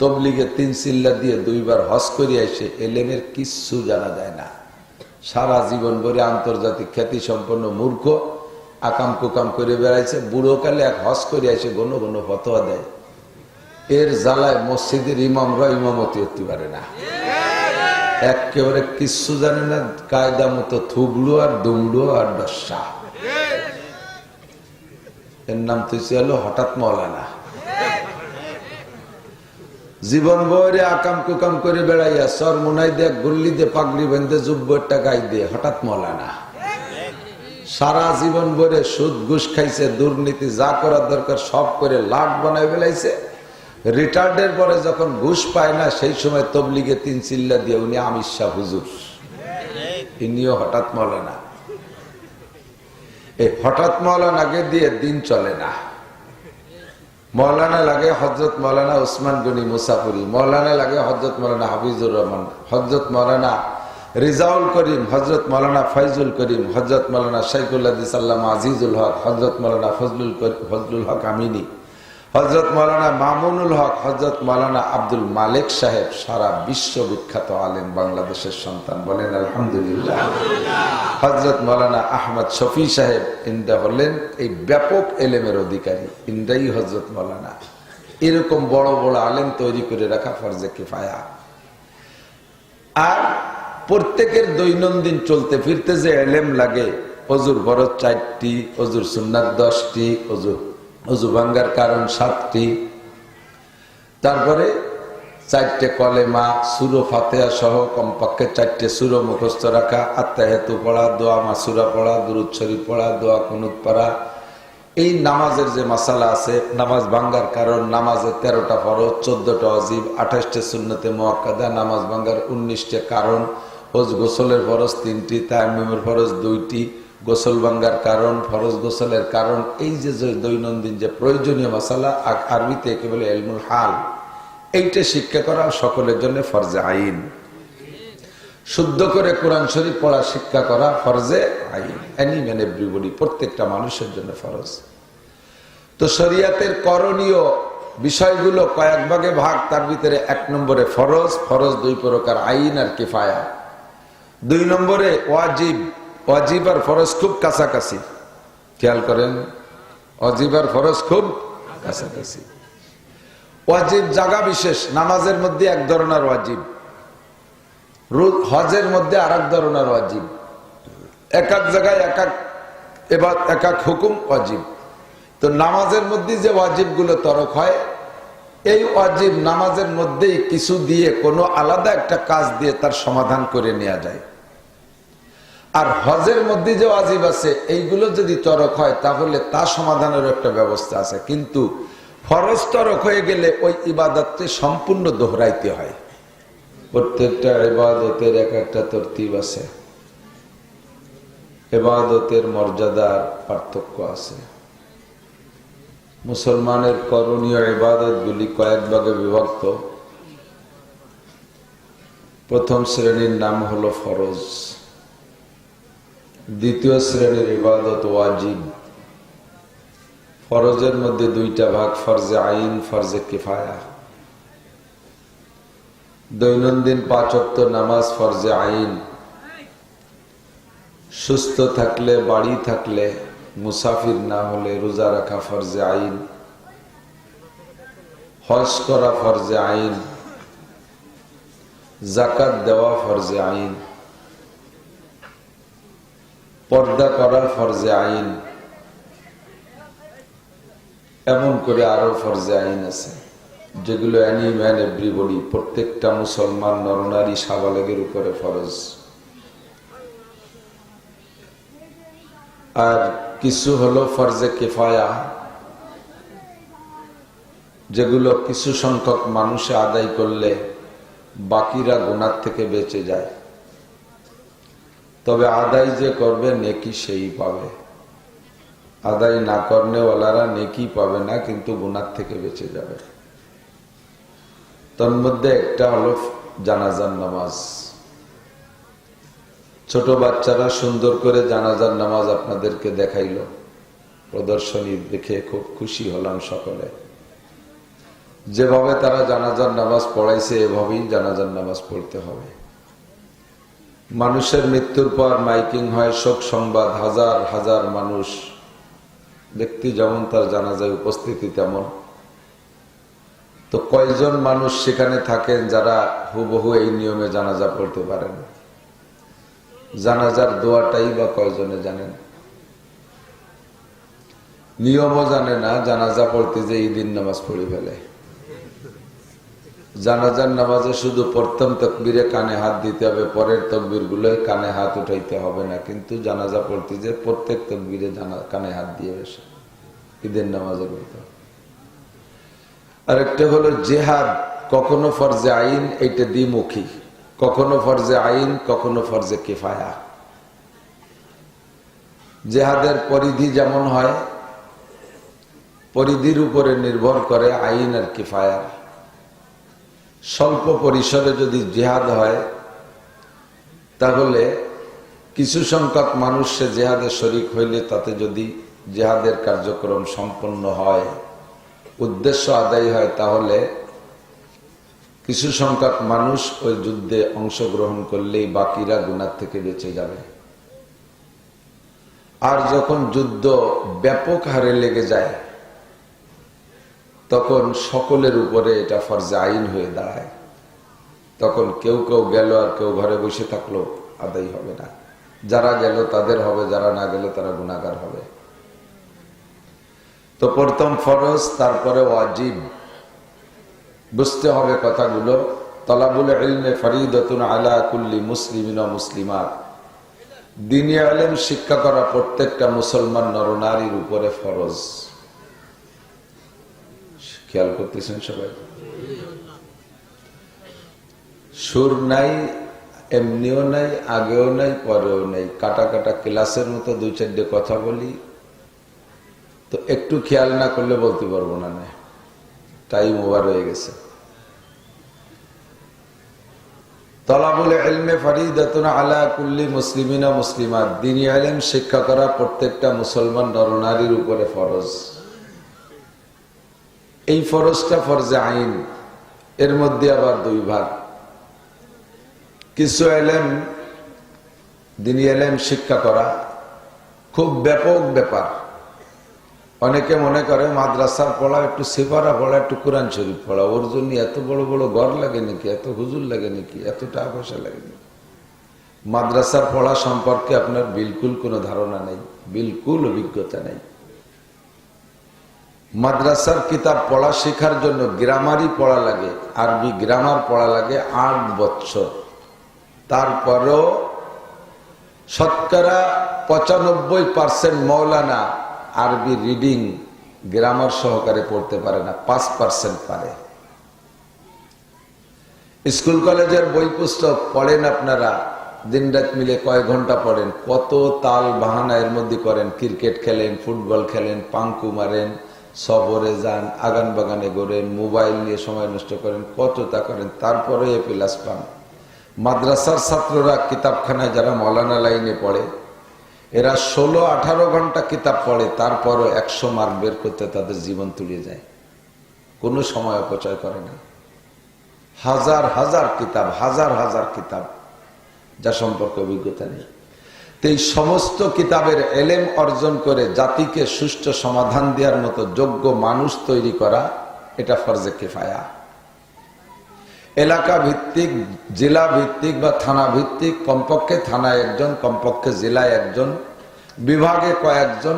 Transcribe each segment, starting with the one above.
তবলিগে তিন চিল্লা দিয়ে দুইবার হজ করিয়া এসে এলেমের কিচ্ছু জানা যায় না। সারা জীবন ভরে আন্তর্জাতিক খ্যাতি সম্পন্ন মূর্খ আকাম কুকাম করে বেড়াইছে বুড়ো কালে এক হজ করিয়া এসে ঘন ঘন ফতোয়া দেয়। এর জ্বালায় মসজিদের ইমামরা ইমামতি হতে পারে না। একেবারে কিচ্ছু জানে না, কায়দা মতো থুবলু আর দুমলু আর দশা এর নাম হলো হঠাৎ মৌলানা। জীবন বয়রে আকাম কুকাম করে বেড়াইয়া সর মুনাই দিয়ে, গুল্লি দিয়ে, পাগড়ি বেঁধে যুব্ব একটা গাই দিয়ে, হঠাৎ মৌলানা। সারা জীবন ভরে সুদ ঘুষ খাইছে, দুর্নীতি যা করার দরকার সব করে লাট বানায় বেলাইছে রিটার্ডের পরে যখন ঘুষ পায় না, সেই সময় তবলিগে তিন চিল্লা দিয়ে উনি আমির শাহ হুজুর। ইনিও হঠাৎ মৌলানা। এই হঠাৎ মৌলানাকে দিয়ে দিন চলে না। মৌলানা লাগে হজরত মৌলানা উসমান গনি মুসাফুরি, মৌলানা লাগে হজরত মৌলানা হাফিজুর রহমান হজরত মৌলানা রিজাউল করিম হজরত মৌলানা ফাইজুল করিম হজরত মৌলানা শাইকুল্লাহ সাল্লাম আজিজুল হক হজরত মৌলানা ফজলুল ফজলুল হক আমিনী। হজরত মৌলানা মামুনুল হক, হজরত মৌলানা আব্দুল মালিক সাহেব সারা বিশ্ব বিখ্যাত আলেম বাংলাদেশের সন্তান বলেন, আলহামদুলিল্লাহ। হজরত মৌলানা আহমদ শফি সাহেব ইন্দা হলেন এই ব্যাপক এলেমের অধিকারী। ইন্দাই হজরত মৌলানা। এরকম বড় বড় আলেম তৈরি করে রাখা ফরজে কিফায়া। আর প্রত্যেকের দৈনন্দিন চলতে ফিরতে যে এলেম লাগে, অজুর বরত চারটি, অজুর সুন্নাত দশটি, অজুর অজু ভাঙ্গার কারণ সাতটি। তারপরে চারটে কলেমা, সুরো ফাতেহা সহ কমপক্ষে চারটে সুরো মুখস্থ রাখা আত্মা হেতু পড়া, দোয়া মাসুরা পড়া, দুরুদ শরীফ পড়া, দোয়া কুনুত পড়া। এই নামাজের যে মাসালা আছে, নামাজ ভাঙ্গার কারণ নামাজে তেরোটা ফরজ, চোদ্দটা অজিব আঠাশটা শূন্যতে মোয়াক্কাদা, নামাজ ভাঙ্গার উনিশটা কারণ ওজ গোসলের ফরজ তিনটি তায়ামের ফরজ দুইটি গোসল ভাঙ্গার কারণ, ফরজ গোসলের কারণ, এই যে দৈনন্দিন যে প্রয়োজনীয় মশালা আরবিতে একে বলে এলমুল হাল, এইটা শিক্ষা করা সকলের জন্য ফরজে আইন। শুদ্ধ করে কোরআন শরীফ পড়া শিক্ষা করা ফরজে আইন। এনি ম্যান এভরিবডি প্রত্যেকটা মানুষের জন্য ফরজ। তো শরিয়াতের করণীয় বিষয়গুলো কয়েক ভাগে ভাগ, তার ভিতরে এক নম্বরে ফরজ ফরজ দুই প্রকার আইন আর কিফায়া। দুই নম্বরে ওয়াজিব ওয়াজিব আর ফরজ খুব কাছাকাছি। খেয়াল করেন, অজিব আর ফরজ খুব কাছাকাছি। ওয়াজিব জাগা বিশেষ, নামাজের মধ্যে এক ধরনের ওয়াজিব হজের মধ্যে আর এক ধরনের ওয়াজিব এক এক জায়গায় এক এক এবার এক এক হুকুম ওয়াজিব তো নামাজের মধ্যে যে ওয়াজিবগুলো তরক হয়, এই ওয়াজিব নামাজের মধ্যেই কিছু দিয়ে কোনো আলাদা একটা কাজ দিয়ে তার সমাধান করে নেওয়া যায়। আর হজের মধ্যে যে ওয়াজিব আছে, এইগুলো যদি তরক হয়, তাহলে তা সমাধানের একটা ব্যবস্থা আছে। কিন্তু ফরজ তরক হয়ে গেলে ওই ইবাদতকে সম্পূর্ণ দোহরাইতে হয়। প্রত্যেকটা ইবাদতের এক একটা তরতিব আছে। এবাদতের মর্যাদার পার্থক্য আছে। মুসলমানের করণীয় ইবাদতগুলি কয়েক ভাগে বিভক্ত। প্রথম শ্রেণির নাম হলো ফরজ। দ্বিতীয় শ্রেণির ইবাদত ওয়াজিব। ফরজের মধ্যে দুইটা ভাগ, ফরজে আইন, ফরজে কিফায়া। দৈনন্দিন পাঁচক্ত নামাজ ফরজে আইন। সুস্থ থাকলে, বাড়ি থাকলে, মুসাফির না হলে রোজা রাখা ফরজে আইন। হজ করা ফরজে আইন। জাকাত দেওয়া ফরজে আইন। পর্দা করার ফরজে আইন। এমন করে আরও ফরজে আইন আছে, যেগুলো অ্যানি ম্যান এভরিবডি প্রত্যেকটা মুসলমান নরনারী সাবালেগের উপরে ফরজ। আর কিছু হলো ফরজে কেফায়া, যেগুলো কিছু সংখ্যক মানুষে আদায় করলে বাকিরা গুণার থেকে বেঁচে যায়। তবে আদায় যে করবে, নেকি সেই পাবে। আদায় না করনেওয়ালারা নেকি পাবে না, কিন্তু গুনার থেকে বেঁচে যাবে। তন্মধ্যে একটা হলো জানাজার নামাজ। ছোট বাচ্চারা সুন্দর করে জানাজার নামাজ আপনাদেরকে দেখাইল। প্রদর্শনী দেখে খুব খুশি হলাম সকলে। যেভাবে তারা জানাজার নামাজ পড়াইছে, এভাবেই জানাজার নামাজ পড়তে হবে। মানুষের মৃত্যুর পর মাইকিং হয়, শোক সংবাদ, হাজার হাজার মানুষ। ব্যক্তি যেমন তার জানাজায় উপস্থিতি তেমন। তো কয়জন মানুষ সেখানে থাকেন যারা হুবহু এই নিয়মে জানাজা পড়তে পারেন? জানাজার দোয়াটাই বা কয়জনে জানেন? নিয়মও জানে না, জানাজা পড়তে যে ঈদিন নামাজ পড়ে ফেলে। জানাজার নামাজে শুধু প্রথম তকবিরে কানে হাত দিতে হবে, পরের তকবিরগুলো কানে হাত উঠাইতে হবে না। কিন্তু জানাজা পড়তে যে প্রত্যেক তকবিরে কানে হাত দিয়ে বসে। ঈদের নামাজের মতো আরেকটা হলো জেহাদ, কখনো ফরজে আইন, এইটা দ্বিমুখী। কখনো ফরজে আইন, কখনো ফরজে কিফায়া। জেহাদের পরিধি যেমন হয়, পরিধির উপরে নির্ভর করে আইন আর কিফায়া স্বল্প পরিসরে যদি জেহাদ হয়, তাহলে কিছু সংখ্যক মানুষ সে জেহাদে শরিক হইলে তাতে যদি জেহাদের কার্যক্রম সম্পন্ন হয়, উদ্দেশ্য আদায় হয়, তাহলে কিছু সংখ্যক মানুষ ওই যুদ্ধে অংশগ্রহণ করলেই বাকিরা গুণার থেকে বেঁচে যাবে। আর যখন যুদ্ধ ব্যাপক হারে লেগে যায় তখন সকলের উপরে এটা ফরজে আইন হয়ে দাঁড়ায়। তখন কেউ কেউ গেল আর কেউ ঘরে বসে থাকল, আদায় হবে না। যারা গেল তাদের হবে, যারা না গেল তারা গুণাগার হবে। তো প্রথম ফরজ, তারপরে ওয়াজিব। বুঝতে হবে কথাগুলো। তলাবুল ইলমে ফরিদতুন আলা কুল্লি মুসলিমিন মুসলিমাত। দিনী আলেম শিক্ষা করা প্রত্যেকটা মুসলমান নরনারীর উপরে ফরজ। খেয়াল করতেছেন সবাই? সুর নাই, এমনিও নাই, আগেও নাই, পরেও নাই। কাটা কাটা ক্লাসের মতো দুই চারটে কথা বলি। তো একটু খেয়াল না করলে বলতে পারব না না। টাইম ওভার হয়ে গেছে। তলাবুলে এলমে ফরিদাতুন আলা কুল্লি মুসলিমিনা মুসলিমাত। দিনী আলেম শিক্ষা করা প্রত্যেকটা মুসলমান নরনারীর উপরে ফরজ। এই ফরজটা ফরজে আইন, এর মধ্যে আবার দুই ভাগ। কিছু এলেম, দিনী এলেম শিক্ষা করা খুব ব্যাপক ব্যাপার। অনেকে মনে করে মাদ্রাসার পড়া একটু সেপারা পড়া একটু কোরআন শরীফ পড়া ওর জন্য এত বড় বড় ঘর লাগে নাকি, এত হুজুর লাগে নাকি, এত টাকা পয়সা লাগে নাকি? মাদ্রাসার পড়া সম্পর্কে আপনার বিলকুল কোনো ধারণা নেই, বিলকুল অভিজ্ঞতা নেই। মাদ্রাসার কিতাব পড়া শেখার জন্য গ্রামারই পড়া লাগে, আরবি গ্রামার পড়া লাগে আট বছর। তারপরও শতকরা পঁচানব্বই পার্সেন্ট মৌলানা আরবি রিডিং গ্রামার সহকারে পড়তে পারে না, পাঁচ পার্সেন্ট পারে। স্কুল কলেজের বই পুস্তক পড়েন আপনারা দিন রাত মিলে কয় ঘণ্টা পড়েন, কত তাল বাহানা এর মধ্যে করেন, ক্রিকেট খেলেন, ফুটবল খেলেন, পাঙ্কু মারেন সফরে যান, আগান বাগানে গড়েন মোবাইল নিয়ে সময় নষ্ট করেন, কত তা করেন, তারপরে এ প্লাস পান। মাদ্রাসার ছাত্ররা কিতাবখানায় যারা মৌলানা লাইনে পড়ে, এরা ষোলো আঠারো ঘণ্টা কিতাব পড়ে, তারপরও একশো মার্ক বের করতে তাদের জীবন তুলে যায়। কোনো সময় অপচয় করে না। হাজার হাজার কিতাব, হাজার হাজার কিতাব যা সম্পর্কে অভিজ্ঞতা নেই। এই সমস্ত কিতাবের এলেম অর্জন করে জাতিকে সুষ্ঠু সমাধান দেওয়ার মতো যোগ্য মানুষ তৈরি করা, এটা ফরজে কেফায়া। এলাকা ভিত্তিক, জেলা ভিত্তিক বা থানা ভিত্তিক, কমপক্ষে থানায় একজন, কমপক্ষে জেলায় একজন, বিভাগে কয়েকজন,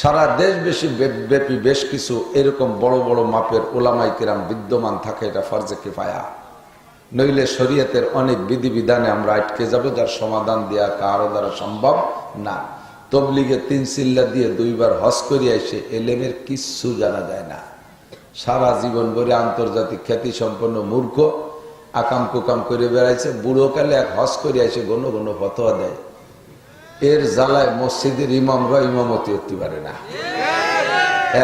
সারা দেশ বেশি ব্যাপী বেশ কিছু এরকম বড় বড় মাপের ওলামাই কিরাম বিদ্যমান থাকে, এটা ফরজে কিফায়া। নইলে শরীয়তের অনেক বিধিবিধানে আমরা আটকে যাব, যার সমাধান দেওয়া কারও দ্বারা সম্ভব না। তবলিগে তিন চিল্লা দিয়ে দুইবার হজ করিয়া এসে এলেমের কিচ্ছু জানা যায় না। সারা জীবন ভরে আন্তর্জাতিক খ্যাতি সম্পন্ন মূর্খ আকাম কুকাম করে বেড়াইছে, বুড়ো কালে এক হজ করে আসে গণ গণ ফতোয়া দেয়। এর জ্বালায় মসজিদের ইমামরা ইমামতি করতে পারে না।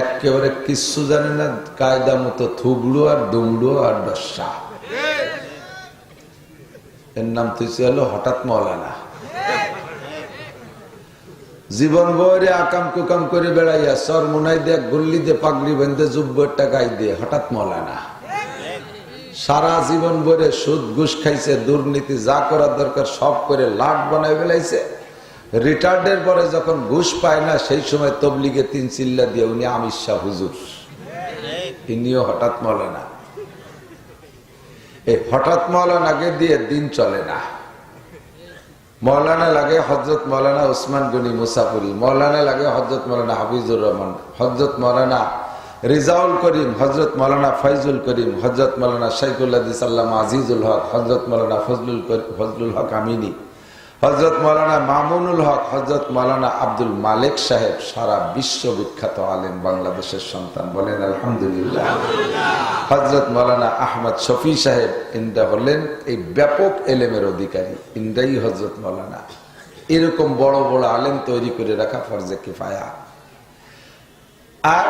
একেবারে কিচ্ছু জানে না কায়দা মতো থুবড়ো আর দুমড়ো আর দশা এর নাম তুই হলো হঠাৎ মৌলানা। জীবন বরে আকাম কুকাম করে বেড়াইয়া সর মুনাই দিয়ে গুল্লি দিয়ে পাগড়ি বেঁধে জুব্বরটা গাই দিয়ে, হঠাৎ মৌলানা। সারা জীবন ভরে সুদ ঘুষ খাইছে, দুর্নীতি যা করার দরকার সব করে লাট বানায় ফেলাইছে। রিটার্ডের পরে যখন ঘুষ পায় না, সেই সময় তবলিগে তিন চিল্লা দিয়ে উনি শাহ হুজুর। ইনিও হঠাৎ মৌলানা। এই হঠাৎ মৌলানাকে দিয়ে দিন চলে না। মৌলানা লাগে হজরত মৌলানা উসমান গনি মুসাফুরি, মৌলানা লাগে হজরত মৌলানা হাফিজুর রহমান হজরত মৌলানা রিজাউল করিম হজরত মৌলানা ফৈজুল করিম হজরত মৌলানা শাইকুল্লাহ সাল্লাম আজিজুল হক হজরত মৌলানা ফজলুল ফজলুল হক আমিনী। হজরত মৌলানা মামুনুল হক, হজরত মৌলানা আব্দুল মালিক সাহেব সারা বিশ্ব বিখ্যাত আলেম বাংলাদেশের সন্তান বলেন, আলহামদুলিল্লাহ। হজরত মৌলানা আহমদ শফি সাহেব ইন্দা হলেন এই ব্যাপক এলেমের অধিকারী। ইন্দাই হজরত মৌলানা। এরকম বড় বড় আলেম তৈরি করে রাখা ফরজে কিফায়া। আর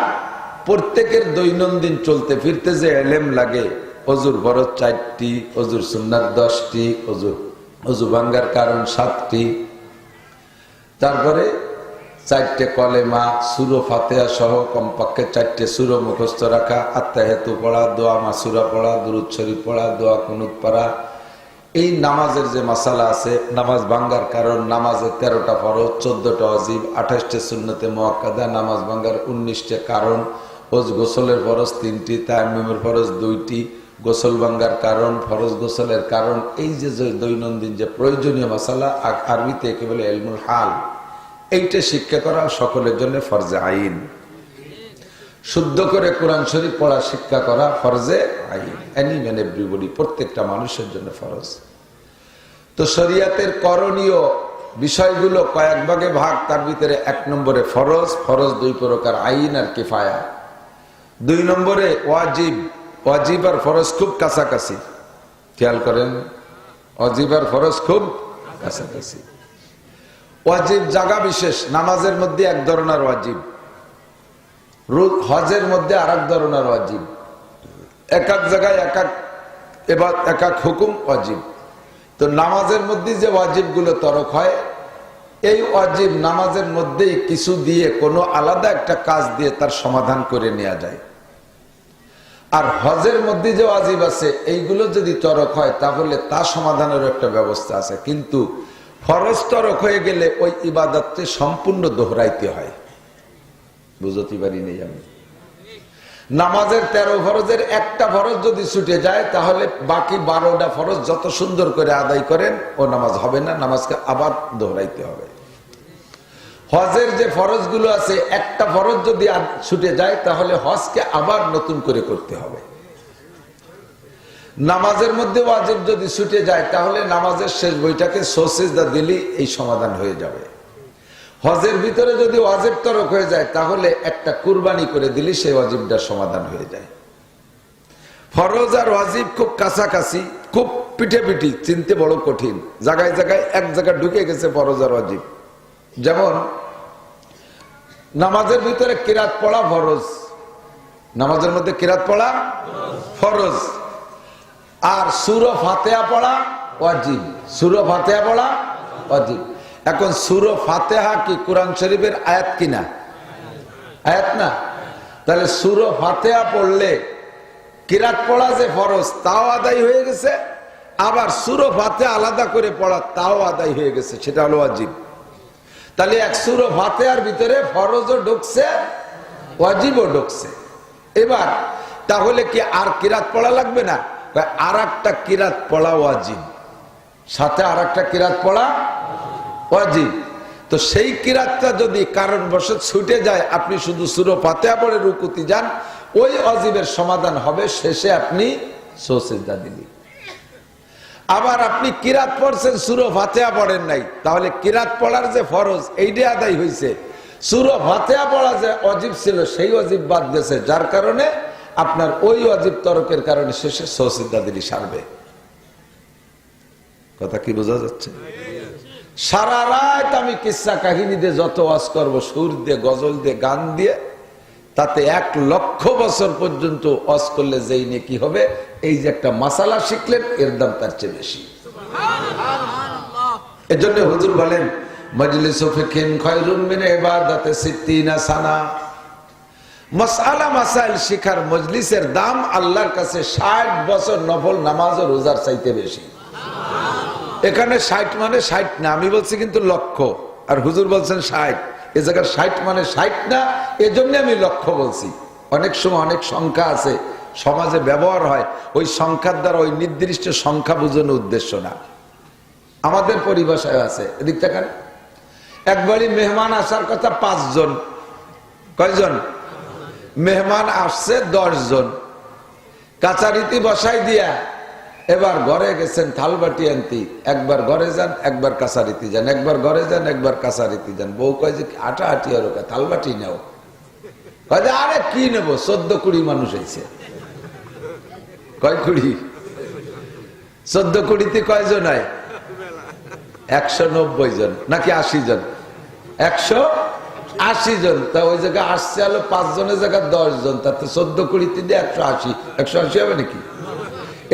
প্রত্যেকের দৈনন্দিন চলতে ফিরতে যে এলেম লাগে, অজুর বড় চারটি, অজুর সুন্নার দশটি, অজুর অজু ভাঙ্গার কারণ সাতটি। তারপরে চারটে কলেমা, সুরো ফাতেয়া সহ কমপক্ষে চারটে সুরো মুখস্থ রাখা আত্মা হেতু পড়া, দোয়া মাসুরা পড়া, দুরুদ শরীফ পড়া, দোয়া কুনুত পড়া। এই নামাজের যে মাসালা আছে, নামাজ ভাঙ্গার কারণ নামাজে তেরোটা ফরজ, চোদ্দটা অজিব আঠাশটা শূন্যতে মোয়াক্কাদা, নামাজ ভাঙ্গার উনিশটা কারণ ওজ গোসলের ফরজ তিনটি তায়ামের ফরজ দুইটি গোসল ভাঙ্গার কারণ, ফরজ গোসলের কারণ, এই যে দৈনন্দিন যে প্রয়োজনীয় মশালা আরবিতে একে বলে এলমুল হাল, এইটা শিক্ষা করা সকলের জন্য ফরজে আইন। শুদ্ধ করে কোরআন শরীফ পড়া শিক্ষা করা ফরজে আইন। এনি ম্যান এভরিবডি প্রত্যেকটা মানুষের জন্য ফরজ। তো শরিয়াতের করণীয় বিষয়গুলো কয়েক ভাগে ভাগ, তার ভিতরে এক নম্বরে ফরজ ফরজ দুই প্রকার আইন আর কিফায়া। দুই নম্বরে ওয়াজিব ওয়াজিব আর ফরজ খুব কাছাকাছি। খেয়াল করেন, অজিব আর ফরজ খুব কাছাকাছি। ওয়াজিব জাগা বিশেষ, নামাজের মধ্যে এক ধরনের ওয়াজিব হজের মধ্যে আর এক ধরনের ওয়াজিব এক এক জায়গায় এক এক এবার এক এক হুকুম ওয়াজিব তো নামাজের মধ্যে যে ওয়াজিবগুলো তরক হয়, এই ওয়াজিব নামাজের মধ্যেই কিছু দিয়ে কোনো আলাদা একটা কাজ দিয়ে তার সমাধান করে নেওয়া যায়। আর হজের মধ্যে যে ওয়াজিব আছে, এইগুলো যদি তরক হয়, তাহলে তা সমাধানের একটা ব্যবস্থা আছে। কিন্তু ফরজ তরক হয়ে গেলে ওই ইবাদতকে সম্পূর্ণ দোহরাইতে হয়। বুঝতে পারি নেই আমি? নামাজের তেরো ফরজের একটা ফরজ যদি ছুটে যায়, তাহলে বাকি বারোটা ফরজ যত সুন্দর করে আদায় করেন, ও নামাজ হবে না, নামাজকে আবার দোহরাইতে হবে। হজের যে ফরজগুলো আছে, একটা ফরজ যদি ছুটে যায়, তাহলে হজকে আবার নতুন করে করতে হবে। নামাজের মধ্যে ওয়াজিব যদি ছুটে যায়, তাহলে নামাজের শেষ বইটাকে সোসেজদা দিলি এই সমাধান হয়ে যাবে। হজের ভিতরে যদি ওয়াজিব তরক হয়ে যায়, তাহলে একটা কুরবানি করে দিলি সেই ওয়াজিবটার সমাধান হয়ে যায়। ফরজ আর ওয়াজিব খুব কাছাকাছি, খুব পিঠে পিঠি, চিনতে বড় কঠিন। জায়গায় জায়গায় এক জায়গায় ঢুকে গেছে ফরজ আর ওয়াজিব। যেমন নামাজের ভিতরে কিরাত পড়া ফরজ। নামাজের মধ্যে কিরাত পড়া ফরজ। আর সুর ফাতেহা পড়া ওয়াজিব। সুর ফাতেহা পড়া ওয়াজিব। এখন সুর ফাতেহা কি কোরআন শরীফের আয়াত কিনা? আয়াত না? তাহলে সুর ফাতেহা পড়লে কিরাত পড়া যে ফরজ, তাও আদায় হয়ে গেছে। আবার সুর ফাতে আলাদা করে পড়া, তাও আদায় হয়ে গেছে। সেটা হলো ওয়াজিব। তাহলে এক সুর ফাতেহার ভিতরে ফরজও ঢুকছে, ওয়াজিবও ঢুকছে। এবার, তাহলে কি আর কিরাত পড়া লাগবে না? আর একটা কিরাত পড়া ওয়াজিব। সাথে আর একটা কিরাত পড়া ওয়াজিব। তো সেই কিরাতটা যদি কারণবশত ছুটে যায়, আপনি শুধু সুরো ফাতেহা পড়ে রুকুতি যান, ওই অজিবের সমাধান হবে, শেষে আপনি সোসেজদা দিলি আবার আপনি কিরাত পড়ছেন, সুরো ফাতেহা পড়েন নাই। তাহলে কিরাত পড়ার যে ফরজ এইটা আদায় হয়েছে সুরো ফাতেহা পড়া যে অজীব ছিল, সেই অজীব বাদ গেছে। যার কারণে আপনার ওই অজীব তরকের কারণে শেষে সৌসিদ্ধা দিলি সারবে। কথা কি বোঝা যাচ্ছে? সারা রাত আমি কিসা কাহিনী দিয়ে যত ওয়াজ করব, সুর দিয়ে, গজল দিয়ে, গান দিয়ে তাতে এক লক্ষ বছর পর্যন্ত ওয়াজ করলে যেই নিয়ে কি হবে, এই যে একটা মাসালা শিখলেন, এর দাম তার চেয়ে বেশি। এজন্য হুজুর বলেন এখানে ষাট মানে ষাট না, আমি বলছি কিন্তু লক্ষ। আর হুজুর বলছেন ষাট। এ জায়গার ষাট মানে ষাট না, এজন্য আমি লক্ষ্য বলছি। অনেক সময় অনেক সংখ্যা আছে, সমাজে ব্যবহার হয়, ওই সংখ্যার দ্বারা ওই নির্দিষ্ট সংখ্যা বোঝানোর উদ্দেশ্য না। আমাদের পরিভাষায় আছে, এদিক তাকান। একবারই মেহমান আসার কথা পাঁচজন। কয়জন? মেহমান আসছে দশজন। কাচারিতি বসাই দিয়া এবার ঘরে গেছেন থালবাটি আনতি। একবার ঘরে যান, একবার কাছারিতি যান। একবার ঘরে যান, একবার কাছারিতি যান। বউ কয় যে, আটা আটি আর ওকে থালবাটি নেও। কয় আরে, কি নেব? চোদ্দ কুড়ি মানুষ হয়েছে কয় কুড়ি? চোদ্দ কুড়িতে কয়জন হয় একশো নব্বই জন, নাকি আশি জন? একশো আশি জন। তা ওই জায়গায় আসছে হলো পাঁচ জনের জায়গায় দশ জন। তাতে চোদ্দ কুড়িতে তিনে একশো আশি। একশো আশি হবে নাকি?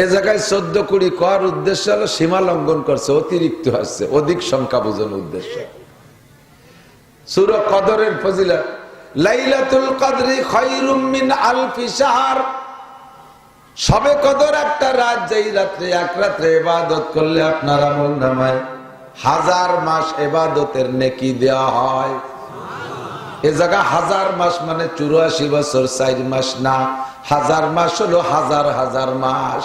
এ জায়গায় চোদ্দ কুড়ি কর উদ্দেশ্য হলো সীমা লঙ্ঘন করছে, অতিরিক্ত আসছে অধিক সংখ্যা বোঝানোর উদ্দেশ্য। সুর কদরের ফজিলা লাইলাতুল কদরি খৈরুম আলফি সবে কদর একটা রাত, যেই রাত্রে, এক রাত্রে এবাদত করলে আপনার আমল নামায় হাজার মাস এবাদতের নেকি দেওয়া হয়। এ জায়গা হাজার মাস মানে চুরাশি বছর, চার মাস না, হাজার মাস হলো হাজার হাজার মাস।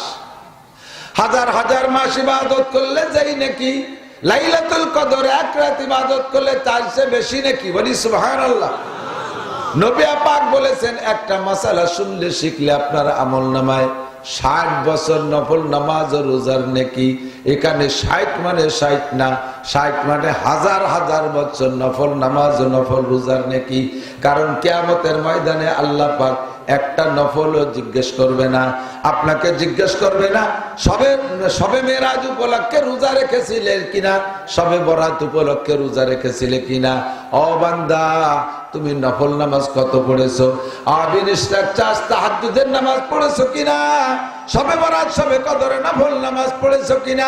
হাজার হাজার মাস ইবাদত করলে যাই নাকি, লাইলাতুল কদর এক রাত ইবাদত করলে তার চেয়ে বেশি নাকি, বলি সুবহানাল্লাহ। নবী পাক বলেছেন, একটা মাসালা শুনলে শিখলে আপনার আমল নামায়। ষাট বছর নফল নামাজ ও রোজার নেকি। এখানে ষাট মানে ষাট না, ষাট মানে হাজার হাজার বছর নফল নামাজ ও নফল রোজার নেকি। কারণ কেয়ামতের ময়দানে আল্লাহ পাক একটা নফলও জিজ্ঞেস করবে না। আপনাকে জিজ্ঞেস করবে না, সবে সবে মেরাজ উপলক্ষে রোজা রেখেছিলে কিনা? সবে বরাত উপলক্ষে রোজা রেখেছিলে কিনা? ও বান্দা তুমি নফল নামাজ কত পড়েছো? আবিন চাষ তাহাজুদের নামাজ পড়েছো কিনা? সবে বরাত, সবে কদরে নফল নামাজ পড়েছো কিনা?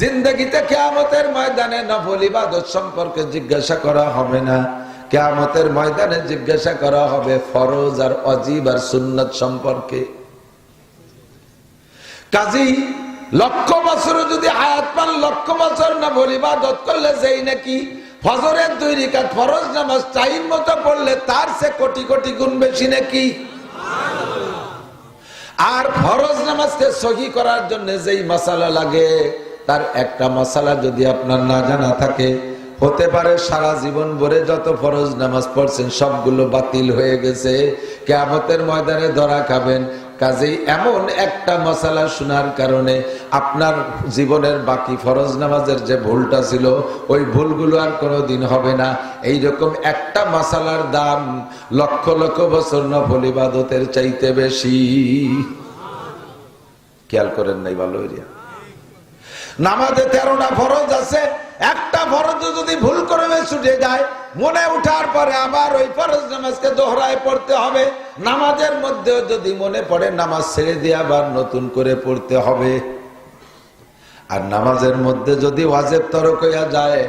জিন্দগিতে কেয়ামতের ময়দানে নফল ইবাদত সম্পর্কে জিজ্ঞাসা করা হবে না। কেয়ামতের ময়দানে জিজ্ঞাসা করা হবে ফরজ আর অজীব আর সুন্নত সম্পর্কে। কাজী, লক্ষ বছরে যদি হায়াত পান, লক্ষ বছর না বলিবাদত করলে যেই নাকি ফজরের দুই রিকাত ফরজ নামাজ টাইম মতো পড়লে তার সে কোটি কোটি গুণ বেশি নাকি? আর ফরজ নামাজকে সহি করার জন্য যেই মশালা লাগে, তার একটা মশালা যদি আপনার না জানা থাকে, হতে পারে সারা জীবন ভরে যত ফরজ নামাজ পড়ছেন সবগুলো বাতিল হয়ে গেছে। কেয়ামতের ময়দানে ধরা খাবেন কাজেই এমন একটা মশালা শোনার কারণে আপনার জীবনের বাকি ফরজ নামাজের যে ভুলটা ছিল, ওই ভুলগুলো আর কোনো দিন হবে না। এই রকম একটা মশালার দাম লক্ষ লক্ষ বছর নফল ইবাদতের চাইতে বেশি। খেয়াল করেন নাই ভালো এরিয়া নামাজে তেরোটা ফরজ আছে, একটা ফরজ যদি ভুল করে ছুটে যায়, মনে উঠার পরে আবার ওই ফরজ নামাজকে দোহরায় পড়তে হবে। নামাজের মধ্যেও যদি মনে পড়ে, নামাজ ছেড়ে দিয়ে আবার নতুন করে পড়তে হবে। আর নামাজের মধ্যে যদি ওয়াজেব তরক হইয়া যায়,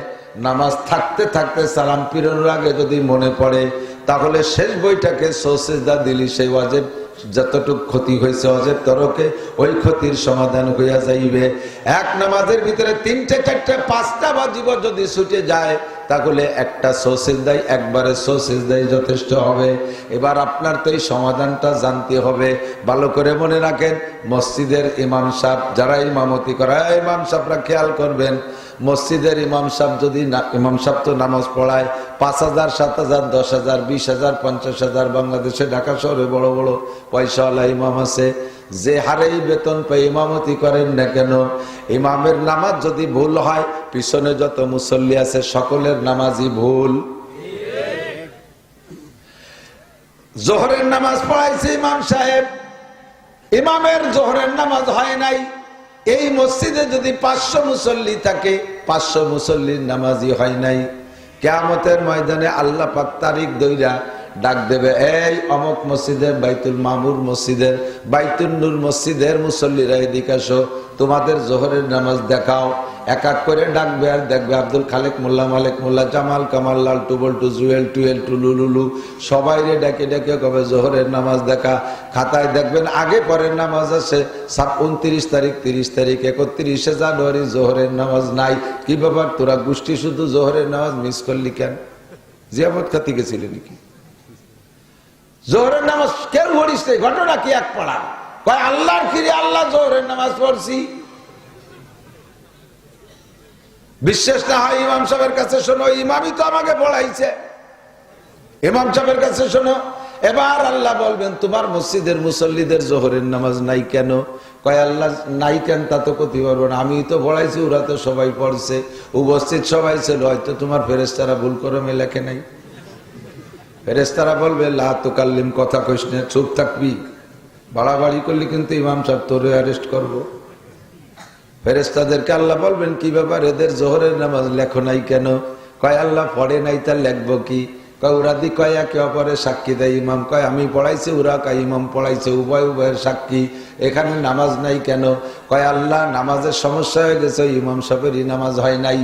নামাজ থাকতে থাকতে সালাম পিরানোর আগে যদি মনে পড়ে, তাহলে শেষ বইটাকে সোসেজদা দিলি সেই ওয়াজেব যতটুক ক্ষতি হয়েছে অজেব তরকে, ওই ক্ষতির সমাধান হইয়া যাইবে। এক নামাজের ভিতরে তিনটে, চারটে, পাঁচটা বাজিব যদি ছুটে যায়, তাহলে একটা সোসেজ দেয়, একবারে সোসেজ দেয় যথেষ্ট হবে। এবার আপনার তো এই সমাধানটা জানতে হবে। ভালো করে মনে রাখেন, মসজিদের ইমাম সাহ যারা ইমামতি করা ইমাম সাহরা খেয়াল করবেন মসজিদের ইমাম সাহ যদি ইমাম সাহ তো নামাজ পড়ায় পাঁচ হাজার, সাত হাজার, দশ হাজার, বিশ হাজার, পঞ্চাশ হাজার বাংলাদেশে, ঢাকা শহরে বড় বড় পয়সাওয়ালা ইমাম আছে। যে হারেই বেতন পেয়ে ইমামতি করেন না কেন? ইমামের নামাজ যদি ভুল হয়, পিছনে যত মুসল্লি আছে সকলের নামাজই ভুল। জোহরের নামাজ পড়াইছে ইমাম সাহেব। ইমামের জোহরের নামাজ হয় নাই। এই মসজিদে যদি পাঁচশো মুসল্লি থাকে, পাঁচশো মুসল্লির নামাজি হয় নাই। কেয়ামতের ময়দানে আল্লাহ পাক তারিখ দইরা ডাক দেবে, এই অমক মসজিদের বাইতুল মামুর মসজিদের, বাইতুল নূর মসজিদের মুসল্লিরা এদিকে আসো। তোমাদের জোহরের নামাজ দেখাও। এক এক করে ডাকবে আর দেখবে আব্দুল খালেক, মোল্লা মালেক, মোল্লা জামাল, কামাল লাল, টুবল টু, জুয়েল, টুয়েল টু, লুলুলু। সবাই রে ডেকে ডেকে কবে জোহরের নামাজ দেখা। খাতায় দেখবেন আগে পরের নামাজ আছে। সাত, উনত্রিশ তারিখ, তিরিশ তারিখ, একত্রিশে জানুয়ারি জোহরের নামাজ নাই। কি ব্যাপার তোরা গোষ্ঠী শুধু জোহরের নামাজ মিস করলি কেন? জিয়াবত খাতি গেছিলি নাকি? জোহরের নামাজ কেউ নাই। ঘটনা কি এক পড়া কয়, আল্লাহর ফিরে আল্লাহ জোহরের নামাজ পড়ছি। বিশ্বাস না হয় ইমাম সাহেবের কাছে শোনো, ইমামই তো আমাকে পড়াইছে। ইমাম সাহেবের কাছে শোনো, এবার আল্লাহ বলবেন, তোমার মসজিদের মুসল্লিদের জোহরের নামাজ নাই কেন? কয়, আল্লাহ নাই কেন তা তো করতে পারব না। আমি তো পড়াইছি, ওরা তো সবাই পড়ছে। উপস্থিত সবাই ছিল, হয়তো তোমার ফেরেস্তারা ভুল করে লেখে নাই। ফেরেস্তারা বলবে, লা তো কাল্লিম কথা কইস না, চুপ থাকবি। বাড়াবাড়ি করলে কিন্তু ইমাম সাহেব তোরে অ্যারেস্ট করব। ফেরেস্তাদেরকে আল্লাহ বলবেন, কি ব্যাপার? এদের জোহরের নামাজ লেখো নাই কেন? কয়, আল্লাহ পড়ে নাই তার লেখবো কি? কয় ওরা দি কয়, একে অপরের সাক্ষী দেয় ইমাম। কয়, আমি পড়াইছি ওরা কয়, ইমাম পড়াইছে, উভয় উভয়ের সাক্ষী। এখানে নামাজ নাই কেন? কয়, আল্লাহ, নামাজের সমস্যা হয়ে গেছে, ইমাম সাহেবেরই নামাজ হয় নাই।